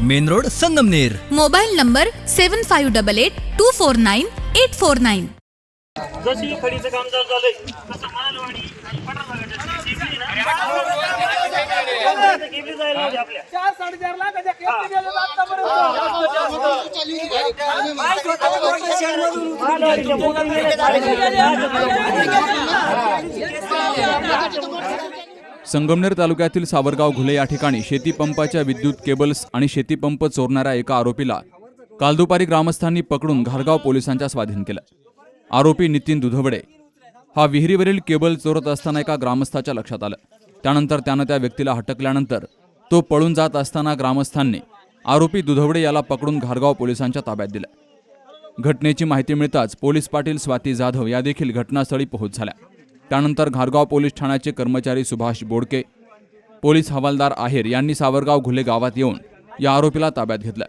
Main road Sangamner. Mobile number seven five double eight two four nine eight four nine. जशी खडीचं काम चालू झालंय तसं मालवाडी आणि पठारभागाच्या केबली ना केबली जायला हवी आपल्या. चार साडेचार लाखाच्या आतापर्यंत मालवाडीच्या संगमनेर तालुक्यातील सावरगाव घुले या ठिकाणी शेतीपंपाच्या विद्युत केबल्स आणि शेतीपंप चोरणाऱ्या एका आरोपीला काल दुपारी ग्रामस्थांनी पकडून घारगाव पोलिसांच्या स्वाधीन केलं. आरोपी नितीन दुधवडे हा विहिरीवरील केबल चोरत असताना एका ग्रामस्थाच्या लक्षात आलं. त्यानंतर त्यानं त्या व्यक्तीला हटकल्यानंतर तो पळून जात असताना ग्रामस्थांनी आरोपी दुधवडे याला पकडून घारगाव पोलिसांच्या ताब्यात दिलं. घटनेची माहिती मिळताच पोलीस पाटील स्वाती जाधव या देखील घटनास्थळी पोहोच झाल्या. त्यानंतर घारगाव पोलीस ठाण्याचे कर्मचारी सुभाष बोडके पोलीस हवालदार आहेर यांनी सावरगाव घुले गावात येऊन या आरोपीला ताब्यात घेतलं.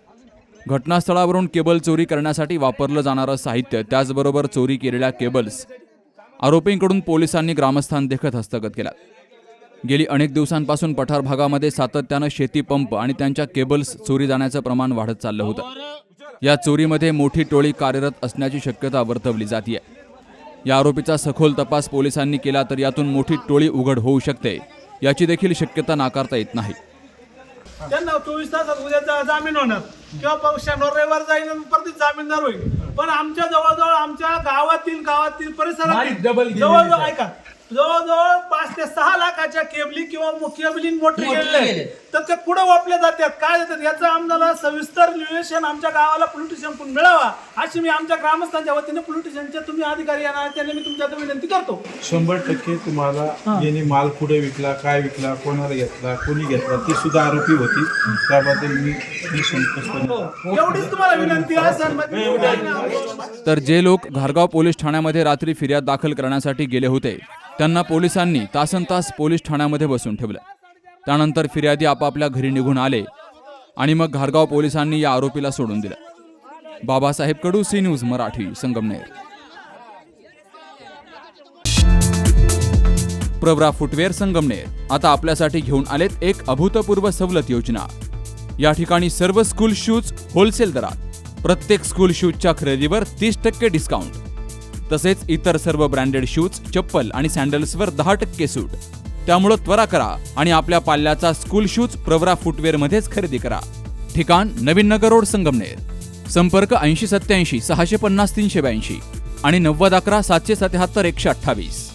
घटनास्थळावरून केबल चोरी करण्यासाठी वापरलं जाणारं साहित्य त्याचबरोबर चोरी केलेल्या केबल्स आरोपींकडून पोलिसांनी ग्रामस्थान देखत हस्तगत केला. गेली अनेक दिवसांपासून पठार भागामध्ये सातत्यानं शेतीपंप आणि त्यांच्या केबल्स चोरी जाण्याचं प्रमाण वाढत चाललं होतं. या चोरीमध्ये मोठी टोळी कार्यरत असण्याची शक्यता वर्तवली जाते या आरोपीचा सखोल तपास पोलिसांनी केला तर यातून मोठी टोळी उघड होऊ शकते. याची देखील शक्यता नाकारता येत नाही. त्यांना चोवीस तासात उद्या जा- जामीन होणार. किंवा शनिवार रविवार जाईल परत जामीनदार होईल. पण आमच्या जवळजवळ आमच्या गावातील गावातील परिसरात जवळजवळ ऐका. जवळजवळ पाच ते सहा लाखाच्या केबली किंवा मो- केबली मोठे गेले तर ते पुढे वापले जातात. काय जातात याचं आम्हाला सविस्तर निवेशन आमच्या गावाला पोलिटिशियन मिळावा अशी मी आमच्या ग्रामस्थांच्या वतीने पोलिटिशियनचे तुम्ही अधिकारी येणार त्यांनी मी तुमच्या विनंती करतो. शंभर टक्के तुम्हाला यांनी माल कुठे विकला काय विकला कोणाला घेतला कोणी घेतला ती सुद्धा आरोपी होती. त्याबद्दल मी मी संतोषपणे एवढीच तुम्हाला विनंती मग- तर जे लोक घारगाव पोलीस ठाण्यामध्ये रात्री फिर्याद दाखल करण्यासाठी गेले होते त्यांना पोलिसांनी तासन तास पोलीस ठाण्यामध्ये बसून ठेवलं. त्यानंतर फिर्यादी आपापल्या घरी निघून आले आणि मग घारगाव पोलिसांनी या आरोपीला सोडून दिलं. Babasaheb Kadu C news Marathi Sangamner. Pravara footwear Sangamner. आता आपल्यासाठी घेऊन आलेत एक अभूतपूर्व सवलत योजना. या ठिकाणी सर्व स्कूल शूज होलसेल दरात. प्रत्येक स्कूल शूजच्या खरेदीवर तीस टक्के डिस्काउंट तसेच इतर सर्व ब्रँडेड शूज चप्पल आणि सँडल्सवर दहा टक्के सूट. त्यामुळं त्वरा करा आणि आपल्या पाल्याचा स्कूल शूज प्रवरा फुटवेअरमध्येच खरेदी करा. ठिकाण नवीन नगर रोड संगमनेर. संपर्क ऐंशी सत्याऐंशी सहाशे पन्नास तीनशे ब्याऐंशी आणि नव्वद अकरा सातशे सत्याहत्तर एकशे अठ्ठावीस.